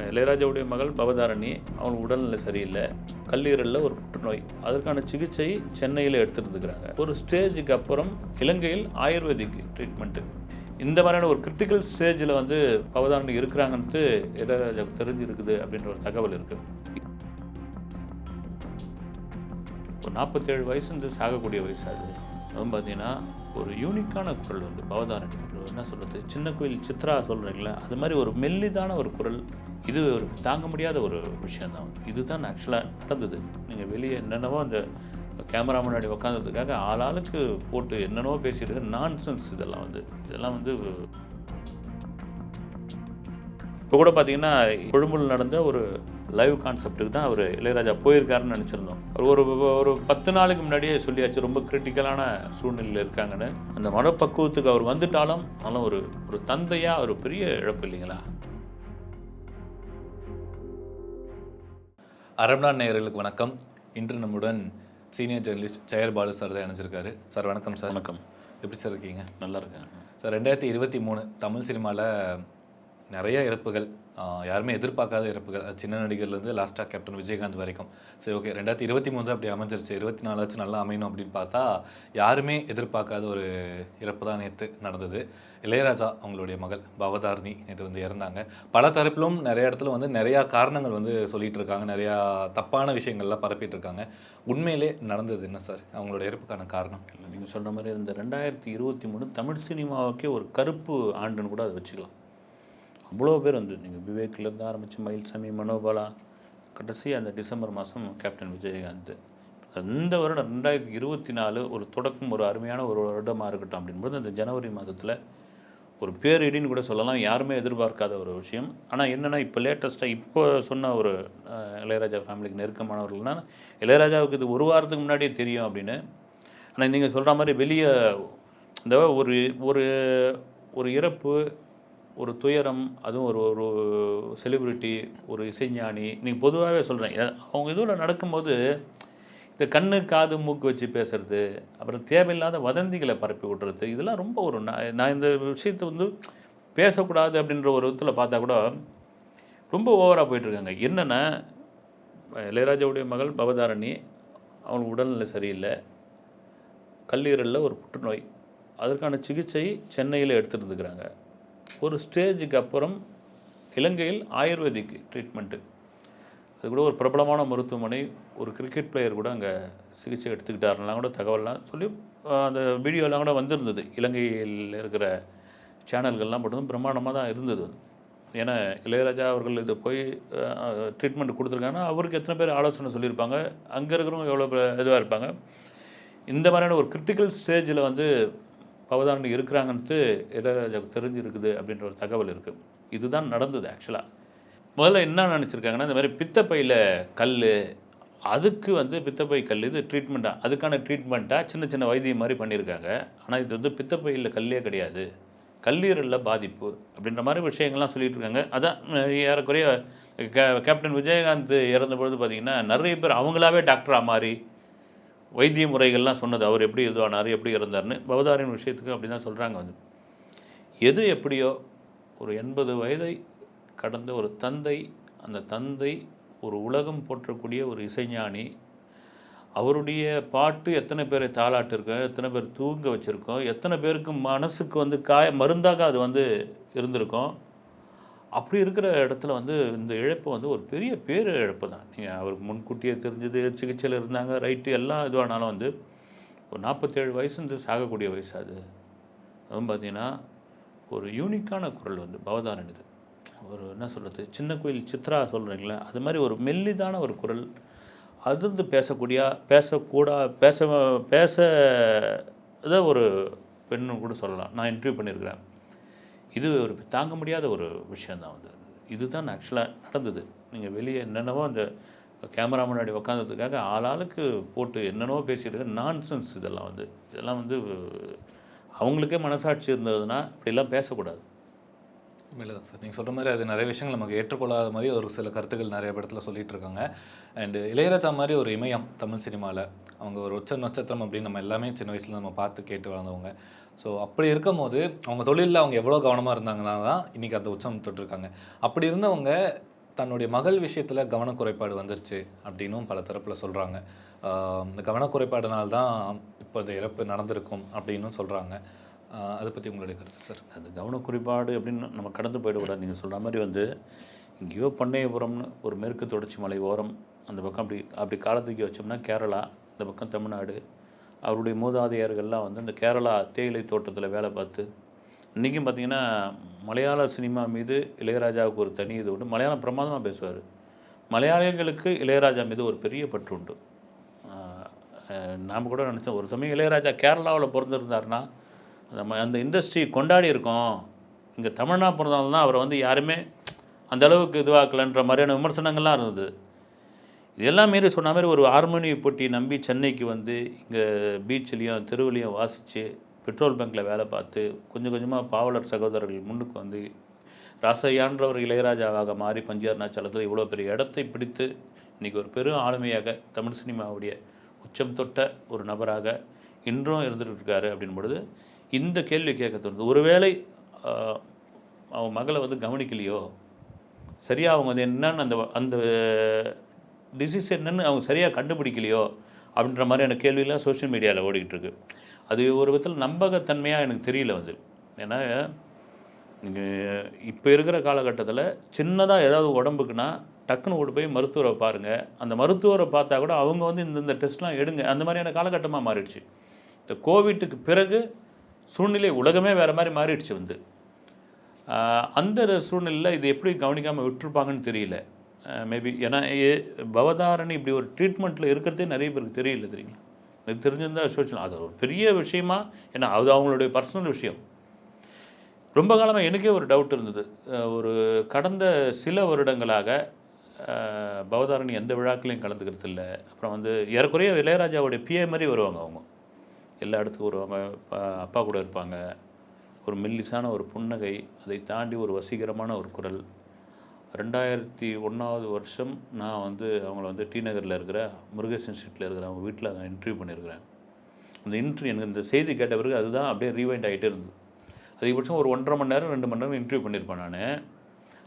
இளையராஜாவுடைய மகள் பவதாரணி அவங்க உடல்நிலை சரியில்லை கல்லீரலில் ஒரு புற்றுநோய். அதற்கான சிகிச்சை சென்னையில் எடுத்துருந்துக்கிறாங்க. ஒரு ஸ்டேஜுக்கு அப்புறம் இலங்கையில் ஆயுர்வேதிக் ட்ரீட்மெண்ட்டு இந்த மாதிரியான ஒரு கிரிட்டிக்கல் ஸ்டேஜில் வந்து பவதாரணி இருக்கிறாங்கன்ட்டு இளையராஜாவுக்கு தெரிஞ்சிருக்குது அப்படின்ற ஒரு தகவல் இருக்குது ஒரு நாற்பத்தேழு வயசு வந்து சாகக்கூடிய வயசு அது. அதுவும் பார்த்தீங்கன்னா ஒரு யூனிக்கான குரல் வந்து பவதாரணி என்ன சொல்கிறது சின்ன கோயில் சித்ரா சொல்கிறீங்களே அது மாதிரி ஒரு மெல்லிதான ஒரு குரல். இது ஒரு தாங்க முடியாத ஒரு விஷயந்தான் இதுதான் ஆக்சுவலாக நடந்தது. நீங்கள் வெளியே என்னென்னவோ அந்த கேமரா முன்னாடி உட்காந்ததுக்காக ஆளாளுக்கு போட்டு என்னென்னவோ பேசிட்டு நான்சென்ஸ் இதெல்லாம் வந்து. இதெல்லாம் வந்து இப்போ கூட பார்த்தீங்கன்னா கொழும்புல நடந்த ஒரு லைவ் கான்செப்ட்டுக்கு தான் அவர் இளையராஜா போயிருக்காருன்னு நினச்சிருந்தோம். அவர் ஒரு ஒரு பத்து நாளுக்கு முன்னாடியே சொல்லியாச்சு ரொம்ப கிரிட்டிக்கலான சூழ்நிலையில் இருக்காங்கன்னு. அந்த மனப்பக்குவத்துக்கு அவர் வந்துட்டாலும் ஆனால் ஒரு ஒரு தந்தையாக ஒரு பெரிய இழப்பு இல்லைங்களா? அரபனா நேயர்களுக்கு வணக்கம். இன்று நம்முடன் senior journalist Jayar Balu sir தான் இணைஞ்சிருக்காரு. சார் வணக்கம் சார் வணக்கம். எப்படி சார் இருக்கீங்க? நல்லா இருக்கேன். சார் ரெண்டாயிரத்தி இருபத்தி மூணு தமிழ் சினிமாவில் நிறைய இறப்புகள் யாருமே எதிர்பார்க்காத இறப்புகள் அது சின்ன நடிகர்லேருந்து லாஸ்ட்டாக கேப்டன் விஜயகாந்த் வரைக்கும். சரி ஓகே ரெண்டாயிரத்தி இருபத்தி மூணு அப்படி அமைஞ்சிருச்சு. இருபத்தி நாலாச்சும் நல்லா அமையணும் அப்படின்னு பார்த்தா யாருமே எதிர்பார்க்காத ஒரு இறப்பு தான் நேற்று நடந்தது. இளையராஜா அவங்களுடைய மகள் பவதாரணி நேற்று வந்து இறந்தாங்க. பல தரப்பிலும் நிறைய இடத்துல வந்து நிறையா காரணங்கள் வந்து சொல்லிகிட்டு இருக்காங்க. நிறையா தப்பான விஷயங்கள்லாம் பரப்பிட்டு இருக்காங்க. உண்மையிலே நடந்தது என்ன சார்? அவங்களோட இறப்புக்கான காரணம்? இல்லை நீங்கள் சொன்ன மாதிரி இந்த ரெண்டாயிரத்தி இருபத்தி மூணு தமிழ் சினிமாவுக்கே ஒரு கருப்பு ஆண்டுன்னு கூட அதை வச்சுக்கலாம். அவ்வளோ பேர் வந்து நீங்கள் விவேக்லேருந்து ஆரம்பித்து மயில்சாமி மனோபாலா கடைசி அந்த டிசம்பர் மாதம் கேப்டன் விஜயகாந்த். இந்த வருடம் ரெண்டாயிரத்தி இருபத்தி நாலு ஒரு தொடக்கம் ஒரு அருமையான ஒரு வருடமாக இருக்கட்டும் அப்படின்போது இந்த ஜனவரி மாதத்தில் ஒரு பேரிடின்னு கூட சொல்லலாம். யாருமே எதிர்பார்க்காத ஒரு விஷயம். ஆனால் என்னென்னா இப்போ லேட்டஸ்ட்டாக இப்போ சொன்ன ஒரு இளையராஜா ஃபேமிலிக்கு நெருக்கமானவர்கள்னா இளையராஜாவுக்கு இது ஒரு வாரத்துக்கு முன்னாடியே தெரியும் அப்படின்னு. ஆனால் நீங்கள் சொல்கிற மாதிரி வெளியே இந்த ஒரு ஒரு ஒரு இறப்பு ஒரு துயரம் அதுவும் ஒரு ஒரு செலிப்ரிட்டி ஒரு இசைஞானி. நீங்கள் பொதுவாகவே சொல்கிறேன் அவங்க இதில் நடக்கும்போது இந்த கண்ணு காது மூக்கு வச்சு பேசுறது அப்புறம் தேவையில்லாத வதந்திகளை பரப்பி விடுறது இதெல்லாம் ரொம்ப ஒரு நான் நான் இந்த விஷயத்தை வந்து பேசக்கூடாது அப்படின்ற ஒரு விதத்தில் பார்த்தா கூட ரொம்ப ஓவராக போயிட்டுருக்காங்க. என்னென்னா இளையராஜாவுடைய மகள் பவதாரணி அவங்களுக்கு உடல்நிலை சரியில்லை. கல்லீரலில் ஒரு புற்றுநோய். அதற்கான சிகிச்சை சென்னையில் எடுத்துருந்துக்கிறாங்க ஒரு ஸ்டேஜுக்கு அப்புறம் இலங்கையில் ஆயுர்வேதிக் ட்ரீட்மெண்ட்டு அது கூட ஒரு பிரபலமான மருத்துவமனை ஒரு கிரிக்கெட் பிளேயர் கூட அங்கே சிகிச்சை எடுத்துக்கிட்டாருலாம் கூட தகவல்லாம் சொல்லி அந்த வீடியோலாம் கூட வந்திருந்தது. இலங்கையில் இருக்கிற சேனல்கள்லாம் மட்டும் பிரம்மாண்டமாக தான் இருந்தது ஏன்னா இளையராஜா அவர்கள் இது போய் ட்ரீட்மெண்ட் கொடுத்துருக்காங்கன்னா அவருக்கு எத்தனை பேர் ஆலோசனை சொல்லியிருப்பாங்க? அங்கே இருக்கிறவங்க எவ்வளோ இதுவாக இருப்பாங்க? இந்த மாதிரியான ஒரு கிரிட்டிக்கல் ஸ்டேஜில் வந்து பவதாரணி இருக்கிறாங்கன்ட்டு இளையராஜாவுக்கு தெரிஞ்சிருக்குது அப்படின்ற ஒரு தகவல் இருக்குது இதுதான் நடந்தது ஆக்சுவலாக முதல்ல என்ன நினச்சிருக்காங்கன்னா இந்த மாதிரி பித்தப்பையில் கல் அதுக்கு வந்து பித்தப்பை கல் இது ட்ரீட்மெண்ட்டாக அதுக்கான ட்ரீட்மெண்ட்டாக சின்ன சின்ன வைத்தியம் மாதிரி பண்ணியிருக்காங்க. ஆனால் இது வந்து பித்தப்பையில் கல்லே கிடையாது. கல்லீரலில் பாதிப்பு அப்படின்ற மாதிரி விஷயங்கள்லாம் சொல்லிகிட்ருக்காங்க அதான் ஏறக்குறைய கே கேப்டன் விஜயகாந்த் இறந்த பொழுது பார்த்தீங்கன்னா நிறைய பேர் அவங்களாவே டாக்டராக மாறி வைத்திய முறைகள்லாம் சொன்னது அவர் எப்படி இதுவானார் எப்படி இருந்தார்னு பவதாரின் விஷயத்துக்கு அப்படி தான் சொல்கிறாங்க வந்து. எது எப்படியோ ஒரு எண்பது வயதை கடந்த ஒரு தந்தை அந்த தந்தை ஒரு உலகம் போற்றக்கூடிய ஒரு இசைஞானி அவருடைய பாட்டு எத்தனை பேரை தாளாட்டிருக்கோம் எத்தனை பேர் தூங்க வச்சுருக்கோம் எத்தனை பேருக்கு மனசுக்கு வந்து காய மருந்தாக அது வந்து இருந்திருக்கும். அப்படி இருக்கிற இடத்துல வந்து இந்த இழப்பு வந்து ஒரு பெரிய பேர் இழப்பு தான். நீங்கள் அவருக்கு முன்கூட்டியே தெரிஞ்சது சிகிச்சையில் இருந்தாங்க ரைட்டு எல்லாம் இதுவானாலும் வந்து ஒரு நாற்பத்தேழு வயசு சாகக்கூடிய வயசு அது. அதுவும் பார்த்தீங்கன்னா ஒரு யூனிக்கான குரல் வந்து பவதாரன் இது. ஒரு என்ன சொல்கிறது சின்ன கோயில் சித்ரா சொல்கிறீங்களே அது மாதிரி ஒரு மெல்லிதான ஒரு குரல் அதிர்ந்து பேசக்கூடிய பேசக்கூடா பேச பேச இதை ஒரு பெண்ணு கூட சொல்லலாம். நான் இன்டர்வியூ பண்ணியிருக்கிறேன். இது ஒரு தாங்க முடியாத ஒரு விஷயந்தான் வந்து இதுதான் ஆக்சுவலாக நடந்தது. நீங்கள் வெளியே என்னென்னவோ அந்த கேமரா முன்னாடி உக்காந்ததுக்காக ஆளாளுக்கு போட்டு என்னென்னவோ பேசிட்டு நான்சென்ஸ் இதெல்லாம் வந்து. இதெல்லாம் வந்து அவங்களுக்கே மனசாட்சி இருந்ததுன்னா இப்படிலாம் பேசக்கூடாது. இல்லை தான் சார். நீங்கள் சொல்கிற மாதிரி அது நிறைய விஷயங்கள் நமக்கு ஏற்றுக்கொள்ளாத மாதிரி ஒரு சில கருத்துக்கள் நிறைய இடத்துல சொல்லிகிட்டு இருக்காங்க. அண்டு இளையராஜா மாதிரி ஒரு இமயம் தமிழ் சினிமாவில் அவங்க ஒரு உச்ச நட்சத்திரம் அப்படின்னு நம்ம எல்லாமே சின்ன வயசில் நம்ம பார்த்து கேட்டு வளர்ந்தவங்க. ஸோ அப்படி இருக்கும் போது அவங்க தொழிலில் அவங்க எவ்வளோ கவனமாக இருந்தாங்கன்னா தான் இன்றைக்கி அந்த உச்சம் தொட்டிருக்காங்க. அப்படி இருந்தவங்க தன்னுடைய மகள் விஷயத்தில் கவனக்குறைபாடு வந்துருச்சு அப்படின்னும் பல தரப்பில் சொல்கிறாங்க இந்த கவனக்குறைபாடுனால தான் இப்போ இந்த இறப்பு நடந்திருக்கும் அப்படின்னும் சொல்கிறாங்க அதை பற்றி உங்களுடைய கருத்து சார் அது கவனக்குறைபாடு அப்படின்னு நம்ம கடந்து போயிடக்கூடாது நீங்கள் சொல்கிற மாதிரி வந்து எங்கேயோ பண்ணையபுரம்னு ஒரு மேற்கு தொடர்ச்சி மலை ஓரம் அந்த பக்கம் அப்படி அப்படி காலத்துக்கு வச்சோம்னா கேரளா இந்த பக்கம் தமிழ்நாடு. அவருடைய மூதாதையர்கள்லாம் வந்து இந்த கேரளா தேயிலை தோட்டத்தில் வேலை பார்த்து இன்றைக்கும் பார்த்திங்கன்னா மலையாள சினிமா மீது இளையராஜாவுக்கு ஒரு தனி இது உண்டு. மலையாளம் பிரமாதமாக பேசுவார். மலையாளிகளுக்கு இளையராஜா மீது ஒரு பெரிய பற்று உண்டு. நாம் கூட நினச்சோம் ஒரு சமயம் இளையராஜா கேரளாவில் பிறந்திருந்தார்னா அந்த ம- அந்த இண்டஸ்ட்ரி கொண்டாடி இருக்கோம். இங்கே தமிழ்நாடு பிறந்தால்தான் அவரை வந்து யாருமே அந்த அளவுக்கு இதுவாக்கலன்ற மாதிரியான விமர்சனங்கள்லாம் இருந்தது. இதெல்லாம் மீறி சொன்ன மாதிரி ஒரு ஹார்மோனிய போட்டி நம்பி சென்னைக்கு வந்து இங்கே பீச்லேயும் தெருவுலேயும் வாசித்து பெட்ரோல் பங்க்கில் வேலை பார்த்து கொஞ்சம் கொஞ்சமாக பாவலர் சகோதரர்கள் முன்னுக்கு வந்து ராசையான்றவர் இளையராஜாவாக மாறி பஞ்சார் நாச்சாலத்தில் இவ்வளோ பெரிய இடத்தை பிடித்து இன்றைக்கி ஒரு பெரும் ஆளுமையாக தமிழ் சினிமாவுடைய உச்சம் தொட்ட ஒரு நபராக இன்றும் இருந்துட்டு இருக்காரு அப்படின் பொழுது இந்த கேள்வி கேட்க தோணுது. ஒருவேளை அவன் மகளை வந்து கவனிக்கலையோ? சரியாக அவங்க வந்து என்னன்னு அந்த அந்த டிசீஸ் என்னன்னு அவங்க சரியாக கண்டுபிடிக்கலையோ அப்படின்ற மாதிரியான கேள்வியெல்லாம் சோஷியல் மீடியாவில் ஓடிக்கிட்டு இருக்கு அது ஒரு விதத்தில் நம்பகத்தன்மையாக எனக்கு தெரியல வந்து ஏன்னா இப்போ இருக்கிற காலகட்டத்தில் சின்னதாக ஏதாவது உடம்புக்குன்னா டக்குன்னு ஓடி போய் மருத்துவரை பாருங்கள் அந்த மருத்துவரை பார்த்தா கூட அவங்க வந்து இந்தந்த டெஸ்ட்லாம் எடுங்க. அந்த மாதிரியான காலகட்டமாக மாறிடுச்சு. இந்த கோவிட்டுக்கு பிறகு சூழ்நிலை உலகமே வேறு மாதிரி மாறிடுச்சு வந்து. அந்த சூழ்நிலையில் இது எப்படி கவனிக்காமல் விட்டுருப்பாங்கன்னு தெரியல. மேபி ஏன்னா ஏ- பவதாரணி இப்படி ஒரு ட்ரீட்மெண்ட்டில் இருக்கிறதே நிறைய பேருக்கு தெரியல தெரியுங்களா எனக்கு தெரிஞ்சிருந்தா சோச்சனா அது ஒரு பெரிய விஷயமா? ஏன்னா அது அவங்களுடைய பர்சனல் விஷயம். ரொம்ப காலமாக எனக்கே ஒரு டவுட் இருந்தது. ஒரு கடந்த சில வருடங்களாக பவதாரணி எந்த விழாக்களையும் கலந்துக்கிறது இல்லை. அப்புறம் வந்து ஏறக்குறைய இளையராஜாவுடைய பிஏ மாதிரி வருவாங்க அவங்க. எல்லா இடத்துக்கும் வருவாங்க. அப்பா- அப்பா கூட இருப்பாங்க. ஒரு மெல்லிசான ஒரு புன்னகை அதை தாண்டி ஒரு வசீகரமான ஒரு குரல். ரெண்டாயிரத்தி ஒன்றாவது வருஷம் நான் வந்து அவங்கள வந்து டி நகரில் இருக்கிற முருகேசன் ஸ்ட்ரீட்டில் இருக்கிற அவங்க வீட்டில் இன்டர்வியூ பண்ணியிருக்கிறேன். அந்த இன்டர்வியூ எனக்கு இந்த செய்தி கேட்ட பிறகு அதுதான் அப்படியே ரீவைண்ட் ஆகிட்டே இருந்தது. அதிகபட்சம் ஒரு ஒன்றரை மணி நேரம் ரெண்டு மணி நேரம் இன்டர்வியூ பண்ணியிருப்பேன் நான்.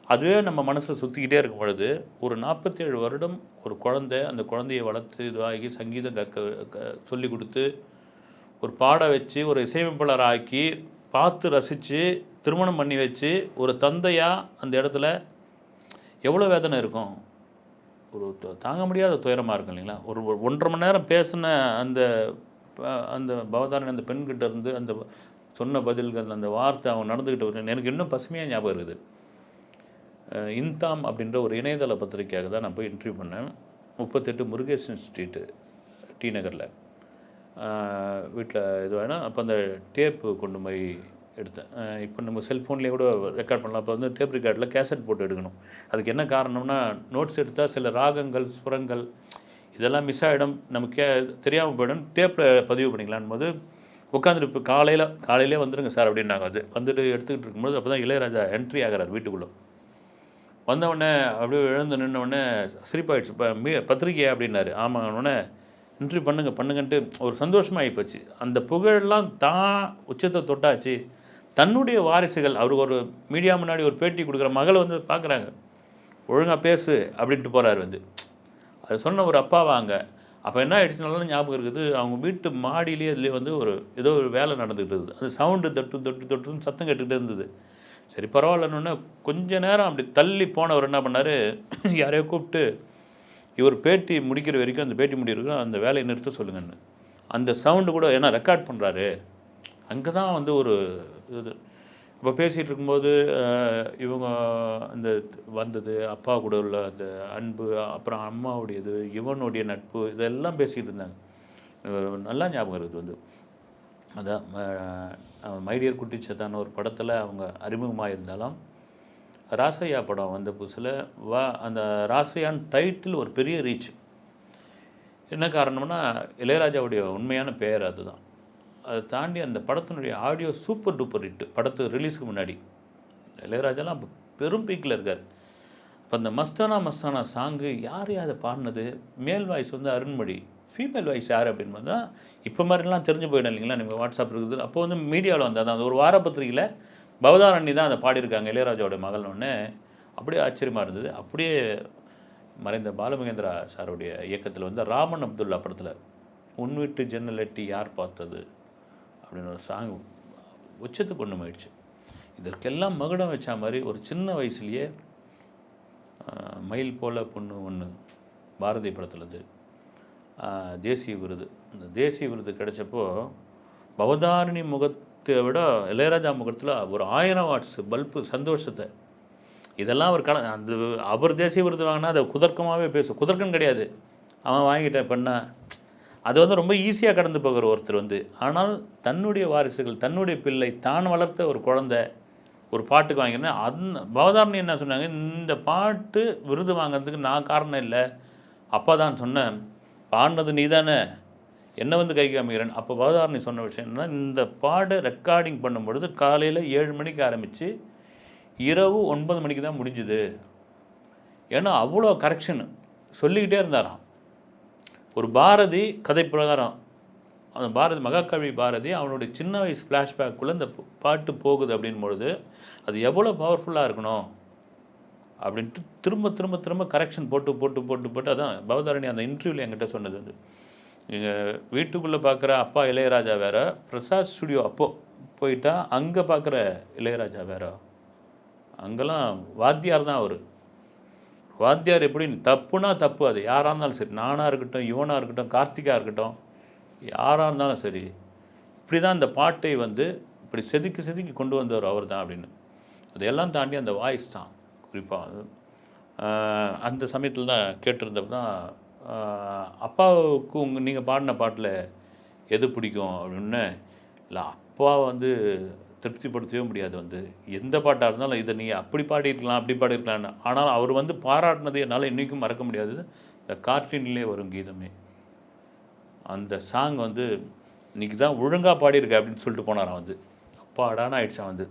அதுவே நம்ம மனசில் சுற்றிக்கிட்டே இருக்கும் பொழுது ஒரு நாற்பத்தேழு வருடம் ஒரு குழந்தை அந்த குழந்தையை வளர்த்து இதுவாகி சங்கீதம் கற்க க- சொல்லி கொடுத்து ஒரு பாட வச்சு ஒரு இசையமைப்பாளர் ஆக்கி பார்த்து ரசித்து திருமணம் பண்ணி வச்சு ஒரு தந்தையாக அந்த இடத்துல எவ்வளோ வேதனை இருக்கும்? ஒரு தாங்க முடியாத துயரமாக இருக்கும் இல்லைங்களா? ஒரு ஒன்றரை மணி நேரம் பேசின அந்த அந்த பவதாரணி அந்த பெண்கிட்ட இருந்து அந்த சொன்ன பதில்கள் அந்த வார்த்தை அவங்க நடந்துக்கிட்ட எனக்கு இன்னும் பசுமையாக ஞாபகம் இருக்குது. இன்தாம் அப்படின்ற ஒரு இணையதள பத்திரிக்கையாக தான் நான் போய் இன்டர்வியூ பண்ணேன். முப்பத்தெட்டு முருகேசன் ஸ்ட்ரீட்டு டி நகரில். வீட்டில் இது வேணால் அப்போ அந்த டேப்பு கொண்டு போய் எடுத்தேன். இப்போ நம்ம செல்ஃபோன்லேயே கூட ரெக்கார்ட் பண்ணலாம். அப்போ வந்து டேப் ரெக்கார்டில் கேசட் போட்டு எடுக்கணும். அதுக்கு என்ன காரணம்னா நோட்ஸ் எடுத்தால் சில ராகங்கள் ஸ்வரங்கள் இதெல்லாம் மிஸ் ஆகிடும் நமக்கு தெரியாமல் போயிடும். டேப்பில் பதிவு பண்ணிக்கலான் போது உட்காந்துட்டு இப்போ காலையில் காலையிலே வந்துடுங்க சார் அப்படின்னாங்க. அது வந்துட்டு எடுத்துக்கிட்டு இருக்கும்போது அப்போ தான் இளையராஜா என்ட்ரி ஆகிறார் வீட்டுக்குள்ளே. வந்தவுடனே அப்படியே எழுந்து நின்னவுடனே சிரிப்பாயிடுச்சு. இப்போ மீ பத்திரிக்கையா அப்படின்னாரு. ஆமாங்கன்னொடனே இன்ட்ரி பண்ணுங்க பண்ணுங்கன்ட்டு ஒரு சந்தோஷமாக ஆகிப்போச்சு அந்த புகழெல்லாம் தான் உச்சத்தை தொட்டாச்சு. தன்னுடைய வாரிசுகள் அவர் ஒரு மீடியா முன்னாடி ஒரு பேட்டி கொடுக்குற மகளை வந்து பார்க்குறாங்க. ஒழுங்காக பேசு அப்படின்ட்டு போகிறாரு வந்து. அது சொன்ன ஒரு அப்பா வாங்க அப்போ என்ன ஆயிடுச்சுனாலும் ஞாபகம் இருக்குது. அவங்க வீட்டு மாடியிலேயே அதுலேயே வந்து ஒரு ஏதோ ஒரு வேலை நடந்துகிட்டு இருக்குது அந்த சவுண்டு தொட்டு தொட்டு தொட்டுன்னு சத்தம் கேட்டுக்கிட்டே இருந்தது. சரி பரவாயில்லன்னு கொஞ்ச நேரம் அப்படி தள்ளி போனவர் என்ன பண்ணார்? யாரையோ கூப்பிட்டு இவர் பேட்டி முடிக்கிற வரைக்கும் அந்த பேட்டி முடிக்கிற வரைக்கும் அந்த வேலையை நிறுத்த சொல்லுங்கன்னு. அந்த சவுண்டு கூட ஏன்னா ரெக்கார்ட் பண்ணுறாரு அங்கே தான் வந்து ஒரு இது. இப்போ பேசிகிட்டு இருக்கும்போது இவங்க அந்த வந்தது அப்பா கூட உள்ள அந்த அன்பு அப்புறம் அம்மாவுடையது இவனுடைய நட்பு இதெல்லாம் பேசிகிட்டு இருந்தாங்க. நல்லா ஞாபகம் இருக்குது வந்து. அதான் மைடியர் குட்டி சத்தான ஒரு படத்தில் அவங்க அறிமுகமாக இருந்தாலும் ராசையா படம் வந்த புதுசில் வா அந்த ராசையான் டைட்டில் ஒரு பெரிய ரீச் என்ன காரணம்னா இளையராஜாவுடைய உண்மையான பெயர் அதுதான். அதை தாண்டி அந்த படத்தினுடைய ஆடியோ சூப்பர் டூப்பர் ஹிட்டு. படத்து ரிலீஸுக்கு முன்னாடி. இளையராஜாலாம் அப்போ பெரும் பீக்கில் இருக்கார். இப்போ அந்த மஸ்தானா மஸ்தானா சாங்கு யார் யார் அதை பாடினது? மேல் வாய்ஸ் வந்து அருண்மொழி. ஃபீமேல் வாய்ஸ் யார் அப்படின்னு பார்த்தா இப்போ மாதிரிலாம் தெரிஞ்சு போயிடும் இல்லைங்களா? நீங்கள் வாட்ஸ்அப் இருக்குது. அப்போ வந்து மீடியாவில் வந்தால் தான் அது ஒரு வாரப்பத்திரிகையில் பவதாரணி தான் அதை பாடியிருக்காங்க இளையராஜாவோட மகள்னு அப்படியே ஆச்சரியமாக இருந்தது. அப்படியே மறைந்த பாலமகேந்திரா சாருடைய இயக்கத்தில் வந்து ராமன் அப்துல்லா படத்தில் உன் வீட்டு ஜன்னல் எட்டி யார் பார்த்தது? அப்படின்னு ஒரு சாங் உச்சத்துக்கு கொண்டு போயிடுச்சு இதற்கெல்லாம் மகுடம் வச்ச மாதிரி ஒரு சின்ன வயசுலேயே மயில் போல பொண்ணு ஒன்று பாரதி படத்துலது தேசிய விருது. இந்த தேசிய விருது கிடைச்சப்போ பவதாரிணி முகத்தை விட இளையராஜா முகத்தில் ஒரு ஆயிரம் வாட்ஸ் பல்பு சந்தோஷத்தை. இதெல்லாம் அவர் கல அந்த அவர் தேசிய விருது வாங்கினா அதை குதர்க்கமாகவே பேசும் குதர்க்கம் கிடையாது. அவன் வாங்கிட்டேன் பண்ண அது வந்து ரொம்ப ஈஸியாக கடந்து போகிற ஒருத்தர் வந்து ஆனால் தன்னுடைய வாரிசுகள் தன்னுடைய பிள்ளை தான் வளர்த்த ஒரு குழந்தை ஒரு பாட்டுக்கு வாங்கினேன் அந்த பவதாரணி என்ன சொன்னாங்க? இந்த பாட்டு விருது வாங்கிறதுக்கு நான் காரணம் இல்லை. அப்பா தான் சொன்னேன் பாடினது நீ தானே என்ன வந்து கை காமிக்கிறேன் அப்போ பவதாரணி சொன்ன விஷயம் என்னன்னா இந்த பாடு ரெக்கார்டிங் பண்ணும்பொழுது காலையில் ஏழு மணிக்கு ஆரம்பித்து இரவு ஒன்பது மணிக்கு தான் முடிஞ்சுது. ஏன்னா அவ்வளோ கரெக்ஷன் சொல்லிக்கிட்டே இருந்தாராம். ஒரு பாரதி கதை பிரகாரம். அந்த பாரதி மகாகவி பாரதி அவனுடைய சின்ன வயசு ஃப்ளாஷ்பேக்குள்ளே இந்த பாட்டு போகுது அப்படின் பொழுது அது எவ்வளோ பவர்ஃபுல்லாக இருக்கணும்? அப்படின்ட்டு திரும்ப திரும்ப திரும்ப கரெக்ஷன் போட்டு போட்டு போட்டு போட்டு அதான் பவதாரணி அந்த இன்டர்வியூவில் என்கிட்ட சொன்னது அது. நீங்கள் வீட்டுக்குள்ளே பார்க்குற அப்பா இளையராஜா வேற பிரசாத் ஸ்டுடியோ அப்போது போயிட்டா அங்கே பார்க்குற இளையராஜா வேற. அங்கெல்லாம் வாத்தியார் தான் அவர். வாத்தியார் எப்படி தப்புனா தப்பு அது. யாராக இருந்தாலும் சரி நானாக இருக்கட்டும் யுவனாக இருக்கட்டும் கார்த்திகா இருக்கட்டும் யாராக இருந்தாலும் சரி இப்படி தான் இந்த பாட்டை வந்து இப்படி செதுக்கி செதுக்கி கொண்டு வந்தவர் அவர் தான் அப்படின்னு. அதையெல்லாம் தாண்டி அந்த வாய்ஸ் தான் குறிப்பாக அந்த சமயத்தில் தான் கேட்டிருந்தப்ப தான் அப்பாவுக்கு உங்கள் நீங்கள் பாடின பாட்டில் எது பிடிக்கும் அப்படின்னு? இல்லை அப்பா வந்து திருப்திப்படுத்தவே முடியாது வந்து. எந்த பாட்டாக இருந்தாலும் இதை நீங்கள் அப்படி பாடியிருக்கலாம் அப்படி பாடியிருக்கலாம்னு ஆனால் அவர் வந்து பாராட்டினது என்னால் இன்றைக்கும் மறக்க முடியாது. இந்த கார்ட்டீன்லேயே வரும் கீதமே. அந்த சாங் வந்து இன்னைக்கு தான் ஒழுங்காக பாடியிருக்க அப்படின்னு சொல்லிட்டு போனாராம் வந்து. அப்பாடான ஆயிடுச்சான் வந்து.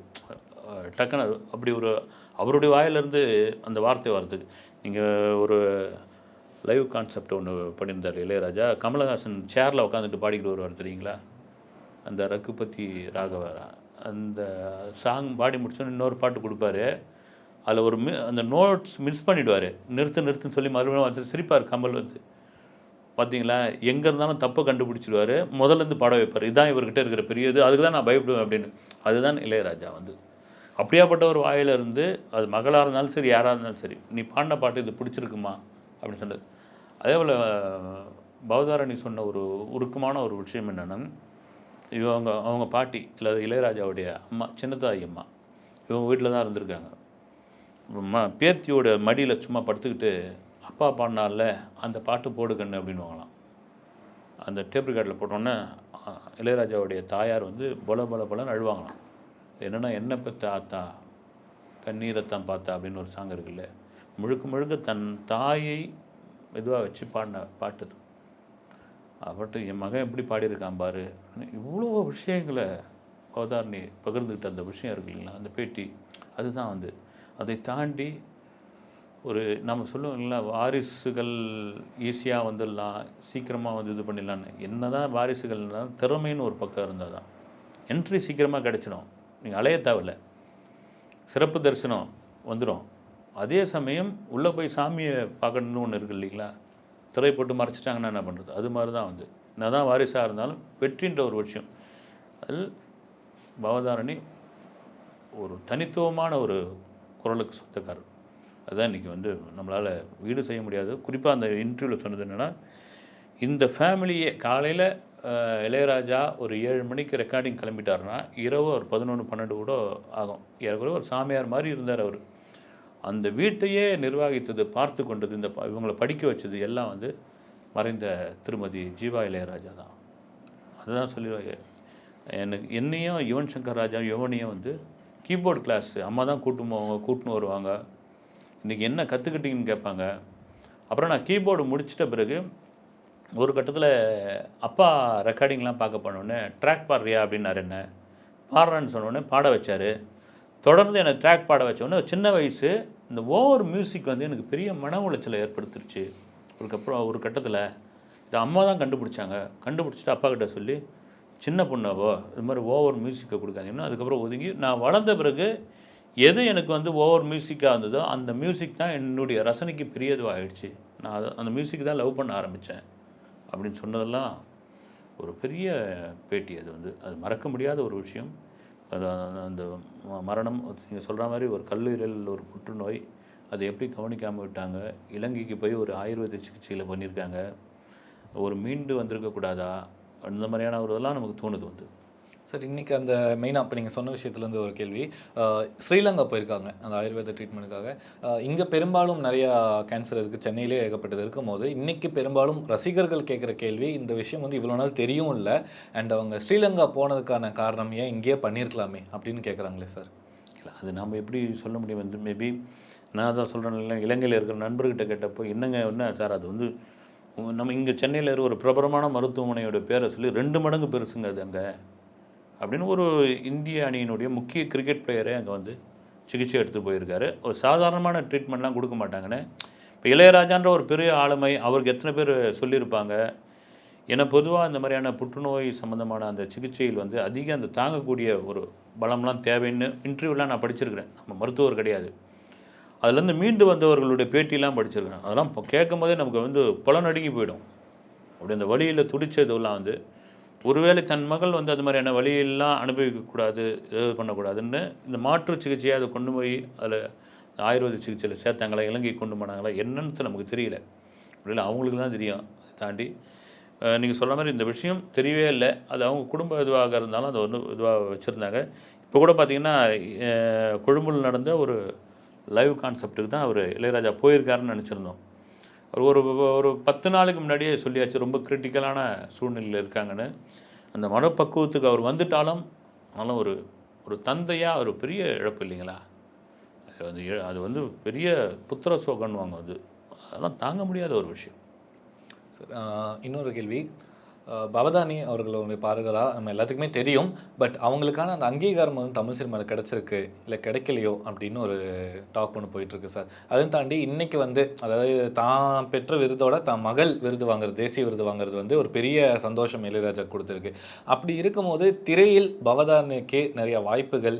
டக்குன்னு அது அப்படி ஒரு அவருடைய வாயிலிருந்து அந்த வார்த்தை வர்றதுக்கு நீங்கள் ஒரு லைவ் கான்செப்ட் ஒன்று பண்ணியிருந்தார் இளையராஜா. கமலஹாசன் சேரில் உட்காந்துட்டு பாடிக்கிட்டு வருவார் தெரியுங்களா? அந்த ரகுபதி ராகவரா. அந்த சாங் பாடி முடிச்சோன்னு இன்னொரு பாட்டு கொடுப்பாரு. அதில் ஒரு மி அந்த நோட்ஸ் மிஸ் பண்ணிவிடுவார் நிறுத்து நிறுத்துன்னு சொல்லி மறுபடியும் வந்து சிரிப்பார் கமல் வந்து. பார்த்தீங்களா எங்கே இருந்தாலும் தப்பை கண்டுபிடிச்சிடுவார். முதல்ல இருந்து பாட வைப்பார். இதுதான் இவர்கிட்ட இருக்கிற பெரிய இது. அதுக்கு தான் நான் பயப்படுவேன் அப்படின்னு. அதுதான் இளையராஜா வந்து. அப்படியாப்பட்ட ஒரு வாயில இருந்து அது மகளாக இருந்தாலும் சரி யாராக இருந்தாலும் சரி நீ பாண்ட பாட்டு இது பிடிச்சிருக்குமா? அப்படின்னு சொன்னது. அதே போல் பௌதாரணி சொன்ன ஒரு உருக்கமான ஒரு விஷயம் என்னென்னா இவங்க அவங்க பாட்டி இல்லை இளையராஜாவுடைய அம்மா சின்னத்தாயி அம்மா இவங்க வீட்டில் தான் இருந்திருக்காங்க. ம பேத்தியோட மடியில் சும்மா படுத்துக்கிட்டு அப்பா பாடினால அந்த பாட்டு போடு கண்ணு அப்படின்னு வாங்கலாம் அந்த டேப் ரெக்கார்டில் போட்டோன்னே இளையராஜாவுடைய தாயார் வந்து பொல பொல பொலன்னு அழுவாங்களாம். என்னென்னா என்ன பெற்ற ஆத்தா கண்ணீரைத்தான் பார்த்தா அப்படின்னு ஒரு சாங் இருக்குல்ல. முழுக்க முழுக்க தன் தாயை மெதுவாக வச்சு பாடின பாட்டு அவர்கிட்ட என் மகன் எப்படி பாடியிருக்கான் பாரு. இவ்வளோ விஷயங்களை கோதாரணி பகிர்ந்துக்கிட்ட அந்த விஷயம் இருக்கு இல்லைங்களா? அந்த பேட்டி. அதுதான் வந்து. அதை தாண்டி ஒரு நம்ம சொல்லுவோம் இல்லைங்களா? வாரிசுகள் ஈஸியாக வந்துடலாம் சீக்கிரமாக வந்து இது பண்ணிடலான்னு என்ன தான் வாரிசுகள்னால் திறமைன்னு ஒரு பக்கம் இருந்தால் தான் என்ட்ரி சீக்கிரமாக கிடச்சிடும் நீங்கள் அலைய தேவையில்ல. சிறப்பு தரிசனம் வந்துடும் அதே சமயம் உள்ளே போய் சாமியை பார்க்கணுன்னு ஒன்று இருக்குது இல்லைங்களா? திரை போட்டு மறைச்சிட்டாங்கன்னா என்ன பண்ணுறது அது மாதிரி தான் வந்து. என்ன தான் வாரிசாக இருந்தாலும் வெற்றின்ற ஒரு விஷயம். அதில் பவதாரணி ஒரு தனித்துவமான ஒரு குரலுக்கு சொந்தக்காரர். அதுதான் இன்றைக்கி வந்து நம்மளால் வீடு செய்ய முடியாது. குறிப்பாக அந்த இன்டர்வியூவில் சொன்னது என்னென்னா இந்த ஃபேமிலியே காலையில் இளையராஜா ஒரு ஏழு மணிக்கு ரெக்கார்டிங் கிளம்பிட்டாருன்னா இரவு ஒரு பதினொன்று பன்னெண்டு கூட ஆகும். ஏற்கனவே ஒரு சாமியார் மாதிரி இருந்தார் அவர். அந்த வீட்டையே நிர்வகித்தது பார்த்து கொண்டது இந்த இவங்களை படிக்க வச்சது எல்லாம் வந்து மறைந்த திருமதி ஜீவா இளையராஜா தான். அதுதான் சொல்லிடுவாங்க. எனக்கு என்னையும் யுவன் சங்கர் ராஜா யுவனையும் வந்து கீபோர்டு கிளாஸ் அம்மா தான் கூட்டும் போவாங்க கூட்டின்னு வருவாங்க. இன்றைக்கி என்ன கற்றுக்கிட்டீங்கன்னு கேட்பாங்க. அப்புறம் நான் கீபோர்டு முடிச்சிட்ட பிறகு ஒரு கட்டத்தில் அப்பா ரெக்கார்டிங்லாம் பார்க்க போனோடனே ட்ராக் பாடுறியா? அப்படின்னாரு என்ன. பாடுறேன்னு சொன்னோடனே பாட வச்சார். தொடர்ந்து எனக்கு ட்ராக் பாட வச்சோடனே சின்ன வயசு இந்த ஓவர் மியூசிக் வந்து எனக்கு பெரிய மன உளைச்சலை ஏற்படுத்திருச்சு. அதுக்கப்புறம் ஒரு கட்டத்தில் இது அம்மா தான் கண்டுபிடிச்சாங்க. கண்டுபிடிச்சிட்டு அப்பா கிட்ட சொல்லி சின்ன பொண்ணாவோ இது மாதிரி ஓவர் மியூசிக்கை கொடுக்காதீங்கன்னா அதுக்கப்புறம் ஒதுங்கி நான் வளர்ந்த பிறகு எது எனக்கு வந்து ஓவர் மியூசிக்காக இருந்ததோ அந்த மியூசிக் தான் என்னுடைய ரசனைக்கு பெரியதுவாகிடுச்சு நான் அதை அந்த மியூசிக் தான் லவ் பண்ண ஆரம்பித்தேன் அப்படின்னு சொன்னதெல்லாம் ஒரு பெரிய பேட்டி அது வந்து. அது மறக்க முடியாத ஒரு விஷயம். அந்த- அந்த மரணம் நீங்கள் சொல்கிற மாதிரி ஒரு கல்லீரல் ஒரு புற்றுநோய் அதை எப்படி கவனிக்காமல் விட்டாங்க? இலங்கைக்கு போய் ஒரு ஆயுர்வேத சிகிச்சையில் பண்ணியிருக்காங்க. ஒரு மீண்டு வந்திருக்கக்கூடாதா? அந்த மாதிரியான ஒரு இதெல்லாம் நமக்கு தோணுது வந்து. சார் இன்றைக்கி அந்த மெயினாக இப்போ நீங்கள் சொன்ன விஷயத்துலேருந்து ஒரு கேள்வி. ஸ்ரீலங்கா போயிருக்காங்க அந்த ஆயுர்வேத ட்ரீட்மெண்ட்டுக்காக இங்கே பெரும்பாலும் நிறையா கேன்சர் இருக்குது சென்னையிலே ஏகப்பட்டது இருக்கும் போது இன்றைக்கி பெரும்பாலும் ரசிகர்கள் கேட்குற கேள்வி இந்த விஷயம் வந்து இவ்வளோ நாள் தெரியும் இல்லை அண்ட் அவங்க ஸ்ரீலங்கா போனதுக்கான காரணம் ஏன் இங்கேயே பண்ணியிருக்கலாமே அப்படின்னு கேட்குறாங்களே சார். இல்லை அது நம்ம எப்படி சொல்ல முடியும் வந்து மேபி நான் தான் சொல்கிறேன் இலங்கையில் இருக்கிற நண்பர்கிட்ட கேட்டப்போ என்னங்க என்ன சார் அது வந்து நம்ம இங்கே சென்னையில் இருக்கிற ஒரு பிரபலமான மருத்துவமனையோட பேரை சொல்லி ரெண்டு மடங்கு பெருசுங்க அது அங்கே. அப்படின்னு ஒரு இந்திய அணியினுடைய முக்கிய கிரிக்கெட் பிளேயரே அங்கே வந்து சிகிச்சை எடுத்து போயிருக்காரு. ஒரு சாதாரணமான ட்ரீட்மெண்ட்லாம் கொடுக்க மாட்டாங்கன்னு. இப்போ இளையராஜான்ற ஒரு பெரிய ஆளுமை அவருக்கு எத்தனை பேர் சொல்லியிருப்பாங்க? ஏன்னா பொதுவாக இந்த மாதிரியான புற்றுநோய் சம்மந்தமான அந்த சிகிச்சையில் வந்து அதிக அந்த தாங்கக்கூடிய ஒரு பலம்லாம் தேவைன்னு இன்டர்வியூலாம் நான் படிச்சிருக்கிறேன். நம்ம மருத்துவர் கிடையாது. அதுலேருந்து மீண்டு வந்தவர்களுடைய பேட்டிலாம் படிச்சிருக்கிறேன். அதெல்லாம் இப்போ கேட்கும் போதே நமக்கு வந்து புலநடுங்கி போயிடும். அப்படி அந்த வழியில் துடிச்சதெல்லாம் வந்து ஒருவேளை தன் மகள் வந்து அது மாதிரியான வழியெல்லாம் அனுபவிக்கக்கூடாது இது பண்ணக்கூடாதுன்னு இந்த மாற்று சிகிச்சையை அதை கொண்டு போய் அதில் ஆயுர்வேத சிகிச்சையில் சேர்த்தாங்களா இலங்கை கொண்டு போனாங்களா என்னன்னு நமக்கு தெரியல. அப்படில அவங்களுக்கு தான் தெரியும் அதை தாண்டி நீங்கள் சொல்ல மாதிரி இந்த விஷயம் தெரியவே இல்லை. அது அவங்க குடும்ப இதுவாக இருந்தாலும் அதை வந்து இதுவாக வச்சுருந்தாங்க. இப்போ கூட பார்த்தீங்கன்னா கொழும்பில் கொழும்புல நடந்த ஒரு லைவ் கான்செப்ட்டுக்கு தான் அவர் இளையராஜா போயிருக்காருன்னு நினச்சிருந்தோம். ஒரு ஒரு பத்து நாளுக்கு முன்னாடியே சொல்லியாச்சு ரொம்ப கிரிட்டிக்கலான சூழ்நிலையில் இருக்காங்கன்னு. அந்த மனப்பக்குவத்துக்கு அவர் வந்துட்டாலும் ஆனாலும் ஒரு ஒரு தந்தையாக ஒரு பெரிய இழப்பு இல்லைங்களா? அது வந்து அது வந்து பெரிய புத்திர சோகன்வாங்க அது. அதெல்லாம் தாங்க முடியாத ஒரு விஷயம். சார் இன்னொரு கேள்வி. பவதானி அவர்களுடைய பாடகரா நம்ம எல்லாத்துக்குமே தெரியும். பட் அவங்களுக்கான அந்த அங்கீகாரம் வந்து தமிழ் சினிமாவில் கிடச்சிருக்கு. இல்லை கிடைக்கலையோ அப்படின்னு ஒரு டாக் ஒன்று போயிட்டுருக்கு சார். அதையும் தாண்டி இன்றைக்கி வந்து அதாவது தான் பெற்ற விருதோட தான் மகள் விருது வாங்குறது தேசிய விருது வாங்குறது வந்து ஒரு பெரிய சந்தோஷம் இளையராஜா கொடுத்துருக்கு. அப்படி இருக்கும்போது திரையில் பவதானிக்கே நிறைய வாய்ப்புகள்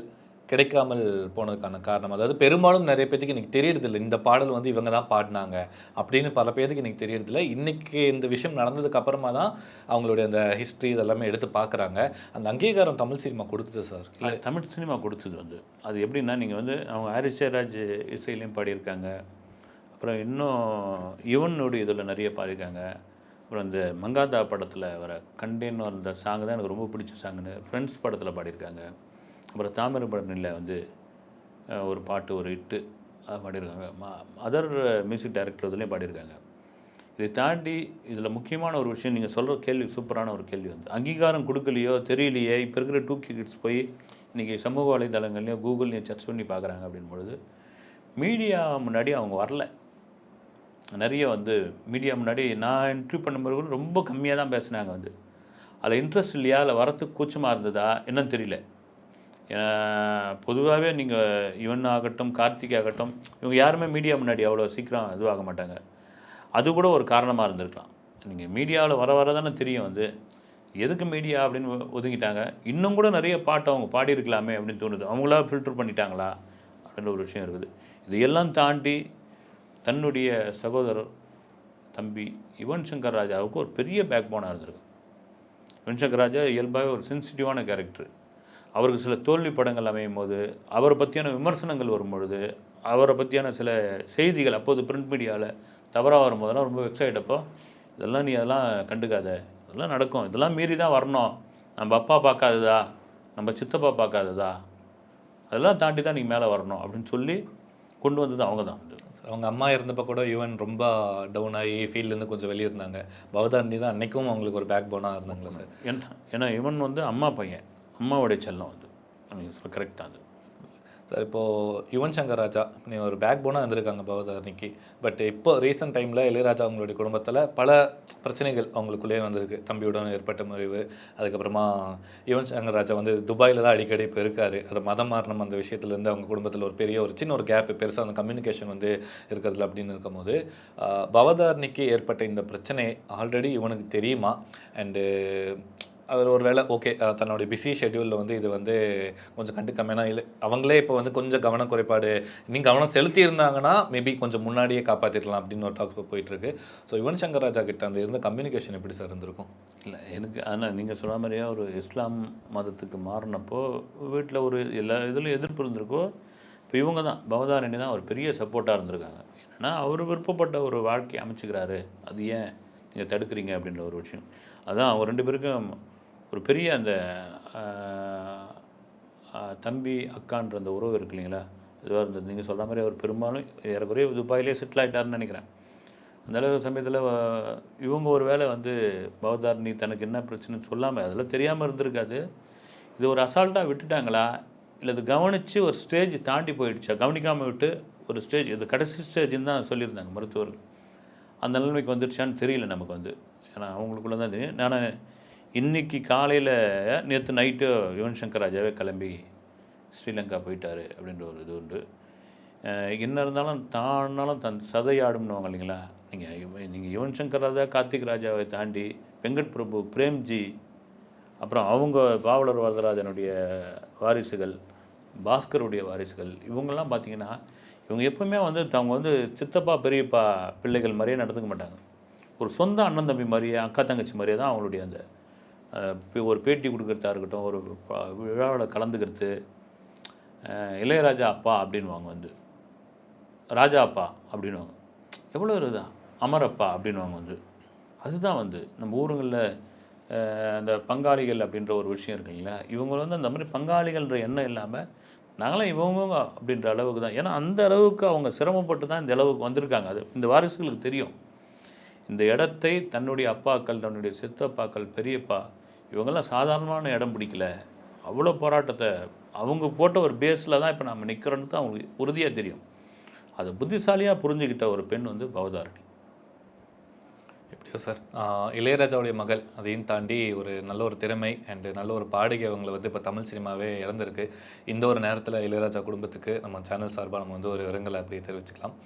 கிடைக்காமல் போனதுக்கான காரணம். அதாவது பெரும்பாலும் நிறைய பேத்துக்கு இன்றைக்கி தெரியறதில்லை இந்த பாடல் வந்து இவங்க தான் பாடினாங்க அப்படின்னு பல பேருக்கு இன்றைக்கி தெரியறதில்லை. இன்றைக்கி இந்த விஷயம் நடந்ததுக்கு அப்புறமா தான் அவங்களுடைய அந்த ஹிஸ்ட்ரி இதெல்லாமே எடுத்து பார்க்குறாங்க அந்த அங்கீகாரம் தமிழ் சினிமா கொடுத்தது சார்? இல்லை. தமிழ் சினிமா கொடுத்தது வந்து. அது எப்படின்னா நீங்கள் வந்து அவங்க ஹாரிஸ் இசையிலையும் பாடியிருக்காங்க. அப்புறம் இன்னும் யுவனுடைய இதில் நிறைய பாடியிருக்காங்க. அப்புறம் இந்த மங்காதா படத்தில் வர கண்டேன்னு அந்த சாங் தான் எனக்கு ரொம்ப பிடிச்ச சாங்னு ஃப்ரெண்ட்ஸ் படத்தில் பாடியிருக்காங்க. அப்புறம் தாமிரபரணியில் வந்து ஒரு பாட்டு ஒரு இட்டு பாடியிருக்காங்க. அதர் மியூசிக் டைரக்டர் இதுலேயும் பாடியிருக்காங்க. இதை தாண்டி இதில் முக்கியமான ஒரு விஷயம் நீங்கள் சொல்கிற கேள்வி சூப்பரான ஒரு கேள்வி வந்து அங்கீகாரம் கொடுக்கலையோ தெரியலையே இப்போ இருக்கிற டூ கிட்ஸ் போய் இன்றைக்கி சமூக வலைதளங்கள்லையும் கூகுள்லையும் சர்ச் பண்ணி பார்க்குறாங்க அப்படின் பொழுது மீடியா முன்னாடி அவங்க வரல. நிறைய வந்து மீடியா முன்னாடி நான் இன்ட்ரிவ் பண்ணும்போது கூட ரொம்ப கம்மியாக தான் பேசுனாங்க வந்து. அதில் இன்ட்ரெஸ்ட் இல்லையா? அதில் வரத்துக்கு கூச்சமாக இருந்ததா? என்னன்னு தெரியல. பொதுவாகவே நீங்கள் யுவன் ஆகட்டும் கார்த்திக் ஆகட்டும் இவங்க யாருமே மீடியா முன்னாடி அவ்வளோ சீக்கிரம் இதுவாக மாட்டாங்க. அது கூட ஒரு காரணமாக இருந்திருக்கலாம். நீங்கள் மீடியாவில் வர வர தானே தெரியும் வந்து எதுக்கு மீடியா அப்படின்னு ஒதுங்கிட்டாங்க. இன்னும் கூட நிறைய பாட்டு அவங்க பாடியிருக்கலாமே அப்படின்னு தோணுது. அவங்களா ஃபில்டர் பண்ணிட்டாங்களா? அப்படின்ற ஒரு விஷயம் இருக்குது. இதையெல்லாம் தாண்டி தன்னுடைய சகோதரர் தம்பி யுவன் சங்கர் ராஜாவுக்கு ஒரு பெரிய பேக் போனாக இருந்திருக்கு. யுவன் சங்கர் ராஜா இயல்பாகவே ஒரு சென்சிட்டிவான கேரக்டர் அவருக்கு சில தோல்வி படங்கள் அமையும் போது அவரை பற்றியான விமர்சனங்கள் வரும்பொழுது அவரை பற்றியான சில செய்திகள் அப்போது பிரிண்ட் மீடியாவில் தவறாக வரும்போதெல்லாம் ரொம்ப வெப்சைட் அப்போ இதெல்லாம் நீ அதெல்லாம் கண்டுக்காத. இதெல்லாம் நடக்கும். இதெல்லாம் மீறி தான் வரணும். நம்ம அப்பா பார்க்காததா? நம்ம சித்தப்பா பார்க்காததா? அதெல்லாம் தாண்டி தான் நீ மேலே வரணும். அப்படின்னு சொல்லி கொண்டு வந்தது அவங்க தான். அவங்க அம்மா இருந்தப்ப கூட யுவன் ரொம்ப டவுன் ஆகி ஃபீல்ட்லேருந்து கொஞ்சம் வெளியே இருந்தாங்க. பவதானி தான் அன்னைக்கும் அவங்களுக்கு ஒரு பேக் போனாக இருந்தாங்களா சார் ஏன்னா ஏன்னா இவன் வந்து அம்மா பையன். அம்மாவுடைய செல்லம் வந்து நீங்கள் கரெக்ட் தான் அது. சார் இப்போது யுவன் சங்கர் ராஜா நீ ஒரு பேக் போனாக இருந்திருக்காங்க பவதாரணிக்கு. பட் இப்போ ரீசெண்ட் டைமில் இளையராஜா அவங்களுடைய குடும்பத்தில் பல பிரச்சனைகள் அவங்களுக்குள்ளேயே வந்திருக்கு. தம்பியுடன் ஏற்பட்ட முறிவு அதுக்கப்புறமா யுவன் சங்கர் ராஜா வந்து துபாயில் தான் அடிக்கடி இப்போ இருக்காரு. அது மதம் மாறணும் அந்த விஷயத்துலேருந்து அவங்க குடும்பத்தில் ஒரு பெரிய ஒரு சின்ன ஒரு கேப் பெருசாக அந்த கம்யூனிகேஷன் வந்து இருக்கிறதுல அப்படின்னு இருக்கும்போது ஆஹ், பவதாரணிக்கு ஏற்பட்ட இந்த பிரச்சனை ஆல்ரெடி இவனுக்கு தெரியுமா? அண்டு அவர் ஒரு வேளை ஓகே தன்னுடைய பிஸி ஷெட்யூலில் வந்து இது வந்து கொஞ்சம் கண்டுக்காம ஏன்னா இல்லை அவங்களே இப்போ வந்து கொஞ்சம் கவன குறைபாடு நீ கவனம் செலுத்தி இருந்தாங்கன்னா மேபி கொஞ்சம் முன்னாடியே காப்பாற்றிருக்கலாம் அப்படின்னு ஒரு டாக்ஸ் போயிட்டுருக்கு ஸோ யுவன் சங்கர் ராஜா கிட்ட அந்த இருந்த கம்யூனிகேஷன் எப்படி சார் இருந்திருக்கும்? இல்லை எனக்கு ஆனால் நீங்கள் சொன்ன மாதிரியே ஒரு இஸ்லாம் மதத்துக்கு மாறினப்போ வீட்டில் ஒரு எல்லா இதுலையும் எதிர்ப்பு இருந்திருக்கோ இப்போ இவங்க தான் பவதாரணி தான் ஒரு பெரிய சப்போர்ட்டாக இருந்திருக்காங்க. ஏன்னா அவர் விருப்பப்பட்ட ஒரு வாழ்க்கையை அமைச்சுக்கிறாரு. அது ஏன் நீங்கள் தடுக்கிறீங்க அப்படின்ற ஒரு விஷயம். அதான் அவங்க ரெண்டு பேருக்கும் ஒரு பெரிய அந்த தம்பி அக்கான்ற அந்த உறவு இருக்கு இல்லைங்களா? இதுவாக இருந்தது. நீங்கள் சொல்கிற மாதிரி அவர் பெரும்பாலும் ஏறக்குறைய துபாயிலே செட்டில் ஆகிட்டார்னு நினைக்கிறேன். அந்தளவு சமயத்தில் இவங்க ஒரு வேளை வந்து பவதாரணி தனக்கு என்ன பிரச்சனைன்னு சொல்லாமல் அதெல்லாம் தெரியாமல் இருந்திருக்காது. இது ஒரு அசால்ட்டாக விட்டுட்டாங்களா? இல்லை இது கவனித்து ஒரு ஸ்டேஜ் தாண்டி போயிடுச்சா? கவனிக்காமல் விட்டு ஒரு ஸ்டேஜ் இது கடைசி ஸ்டேஜ்னு தான் சொல்லியிருந்தாங்க மருத்துவர்கள். அந்த நிலைமைக்கு வந்துடுச்சான்னு தெரியல நமக்கு வந்து. ஏன்னா அவங்களுக்குள்ள தான் தெரியும். நான் இன்னைக்கு காலையில் நேற்று நைட்டு யுவன் சங்கர் ராஜாவே கிளம்பி ஸ்ரீலங்கா போயிட்டார் அப்படின்ற ஒரு இது உண்டு. என்ன இருந்தாலும் தானாலும் தன் சதையாடும்னுவாங்க இல்லைங்களா? நீங்கள் நீங்கள் யுவன் சங்கர் ராஜா கார்த்திக் ராஜாவை தாண்டி வெங்கட் பிரபு பிரேம்ஜி அப்புறம் அவங்க பாவலர் வரதராஜனுடைய வாரிசுகள் பாஸ்கருடைய வாரிசுகள் இவங்கெல்லாம் பார்த்தீங்கன்னா இவங்க எப்பவுமே வந்து அவங்க வந்து சித்தப்பா பெரியப்பா பிள்ளைகள் மாதிரியே நடந்துக்க மாட்டாங்க. ஒரு சொந்த அண்ணன் தம்பி மாதிரியே அக்கா தங்கச்சி மாதிரியே தான் அவங்களுடைய அந்த ஒரு பேட்டி கொடுக்குறதா இருக்கட்டும் ஒரு விழாவில் கலந்துக்கிறது இளையராஜா அப்பா அப்படின்வாங்க வந்து. ராஜா அப்பா அப்படின்வாங்க எவ்வளோ இருக்குதா அமரப்பா அப்படின்வாங்க வந்து. அதுதான் வந்து நம்ம ஊருங்களில் அந்த பங்காளிகள் அப்படின்ற ஒரு விஷயம் இருக்கு இல்லைங்களா? இவங்க வந்து அந்த மாதிரி பங்காளிகள்ன்ற எண்ணம் இல்லாமல் நாங்களாம் இவங்க அப்படின்ற அளவுக்கு தான். ஏன்னா அந்த அளவுக்கு அவங்க சிரமப்பட்டு தான் இந்த அளவுக்கு வந்திருக்காங்க. அது இந்த வாரிசுகளுக்கு தெரியும். இந்த இடத்தை தன்னுடைய அப்பாக்கள் தன்னுடைய சித்தப்பாக்கள் பெரியப்பா இவங்கெல்லாம் சாதாரணமான இடம் பிடிக்கல. அவ்வளோ போராட்டத்தை அவங்க போட்ட ஒரு பேஸில் தான் இப்போ நம்ம நிற்கிறோன்னு தான் அவங்களுக்கு உறுதியாக தெரியும். அதை புத்திசாலியாக புரிஞ்சுக்கிட்ட ஒரு பெண் வந்து பவதாரணி. எப்படியோ சார். இளையராஜாவுடைய மகள் அதையும் தாண்டி ஒரு நல்ல ஒரு திறமை அண்டு நல்ல ஒரு பாடகை அவங்களை வந்து இப்போ தமிழ் சினிமாவே இழந்திருக்கு. இந்த ஒரு நேரத்தில் இளையராஜா குடும்பத்துக்கு நம்ம சேனல் சார்பாக நம்ம வந்து ஒரு இரங்கலை அப்படியே தெரிவிச்சுக்கலாம்.